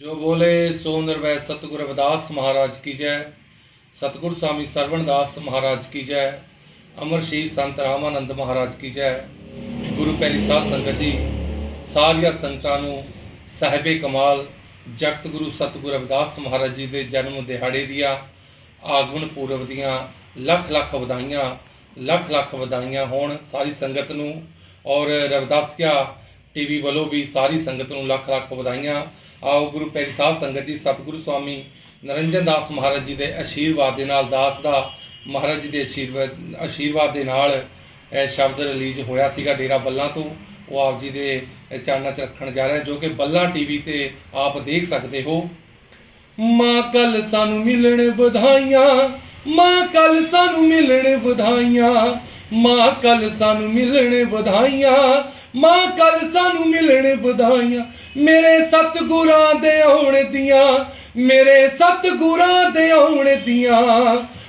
ਜੋ ਬੋਲੇ, ਸੋ ਨਿਰਵੈ ਸਤਿਗੁਰ ਰਵਿਦਾਸ ਮਹਾਰਾਜ ਕੀ ਜੈ। ਸਤਿਗੁਰ ਸਵਾਮੀ ਸਰਵਣਦਾਸ ਮਹਾਰਾਜ ਕੀ ਜੈ। ਅਮਰ ਸ਼੍ਰੀ ਸੰਤ ਰਾਮਾਨੰਦ ਮਹਾਰਾਜ ਕੀ ਜੈ। ਗੁਰੂ ਪਹਿਲੀ ਸਾਧ ਸੰਗਤ ਜੀ, ਸਾਰੀਆਂ ਸੰਗਤਾਂ ਨੂੰ ਸਾਹਿਬੇ ਕਮਾਲ, ਜਗਤ ਗੁਰੂ ਸਤਿਗੁਰ ਰਵਿਦਾਸ ਮਹਾਰਾਜ ਜੀ ਦੇ ਜਨਮ ਦਿਹਾੜੇ ਦੀਆਂ ਆਗਮਨ ਪੂਰਬ ਦੀਆਂ ਲੱਖ ਲੱਖ ਵਧਾਈਆਂ, ਲੱਖ ਲੱਖ ਵਧਾਈਆਂ ਹੋਣ ਸਾਰੀ ਸੰਗਤ ਨੂੰ। ਔਰ ਰਵਿਦਾਸੀਆ ਟੀਵੀ ਵੱਲੋਂ ਵੀ ਸਾਰੀ ਸੰਗਤ ਨੂੰ ਲੱਖ ਲੱਖ ਵਧਾਈਆਂ। ਆਓ ਗੁਰੂ ਪਿਆਰੀ ਸਾਹਿਬ ਸੰਗਤ ਜੀ, ਸਤਿਗੁਰੂ ਸਵਾਮੀ ਨਰਿੰਜਨ ਦਾਸ ਮਹਾਰਾਜ ਜੀ ਦੇ ਆਸ਼ੀਰਵਾਦ ਦੇ ਨਾਲ, ਦਾਸ ਦਾ ਮਹਾਰਾਜ ਜੀ ਦੇ ਆਸ਼ੀਰਵਾਦ ਆਸ਼ੀਰਵਾਦ ਦੇ ਨਾਲ ਸ਼ਬਦ ਰਿਲੀਜ਼ ਹੋਇਆ ਸੀਗਾ ਡੇਰਾ ਬੱਲਾ ਤੋਂ। ਉਹ ਆਪ ਜੀ ਦੇ ਚਰਨਾਂ 'ਚ ਰੱਖਣ ਜਾ ਰਿਹਾ, ਜੋ ਕਿ ਬੱਲਾ ਟੀਵੀ ਤੇ ਆਪ ਦੇਖ ਸਕਦੇ ਹੋ। ਮਾਂ ਕੱਲ ਸਾਨੂੰ ਮਿਲਣ ਵਧਾਈਆਂ, ਮਾਂ ਕੱਲ ਸਾਨੂੰ ਮਿਲਣ ਵਧਾਈਆਂ ਮਾਂ ਕੱਲ ਸਾਨੂੰ ਮਿਲਣ ਵਧਾਈਆਂ, ਮਾਂ ਕੱਲ ਸਾਨੂੰ ਮਿਲਣ ਵਧਾਈਆਂ। ਮੇਰੇ ਸਤਿਗੁਰਾਂ ਦੇ ਆਉਣ ਦੀਆਂ, ਮੇਰੇ ਸਤਿਗੁਰਾਂ ਦੇ ਆਉਣ ਦੀਆਂ।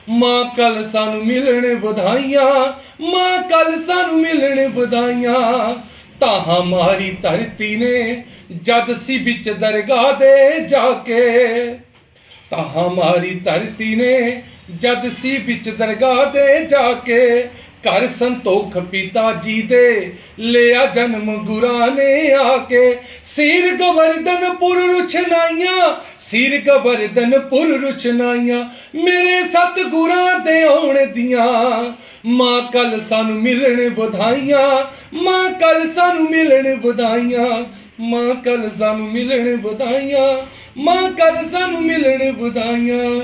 ਮਾਂ ਕੱਲ ਸਾਨੂੰ ਮਿਲਣ ਵਧਾਈਆਂ, ਮਾਂ ਕੱਲ ਸਾਨੂੰ ਮਿਲਣ ਵਧਾਈਆਂ। ਤਾਹਾਂ ਮਾਰੀ ਧਰਤੀ ਨੇ ਜਦ ਸੀ ਵਿੱਚ ਦਰਗਾਹ ਦੇ ਜਾ ਕੇ। ਤਾਹਾਂ ਮਾਰੀ ਧਰਤੀ ਨੇ ਜਦ ਸੀ ਵਿੱਚ ਦਰਗਾਹ ਦੇ ਜਾ ਕੇ। ਘਰ ਸੰਤੋਖ ਪਿਤਾ ਜੀ ਦੇ ਲਿਆ ਜਨਮ ਗੁਰਾਂ ਨੇ ਆ ਕੇ। ਸਿਰ ਗਵਰਦਨ ਪੁਰ ਸਿਰ ਗਵਰਦਨ ਪੁਰ ਮੇਰੇ ਸਤ ਗੁਰਾਂ ਦੇ ਆਉਣ ਦੀਆਂ। ਮਾਂ ਕੱਲ ਸਾਨੂੰ ਮਿਲਣ ਵਧਾਈਆਂ, ਮਾਂ ਕੱਲ ਸਾਨੂੰ ਮਿਲਣ ਵਧਾਈਆਂ, ਮਾਂ ਕੱਲ ਸਾਨੂੰ ਮਿਲਣ ਵਧਾਈਆਂ, ਮਾਂ ਕੱਲ ਸਾਨੂੰ ਮਿਲਣ ਵਧਾਈਆਂ।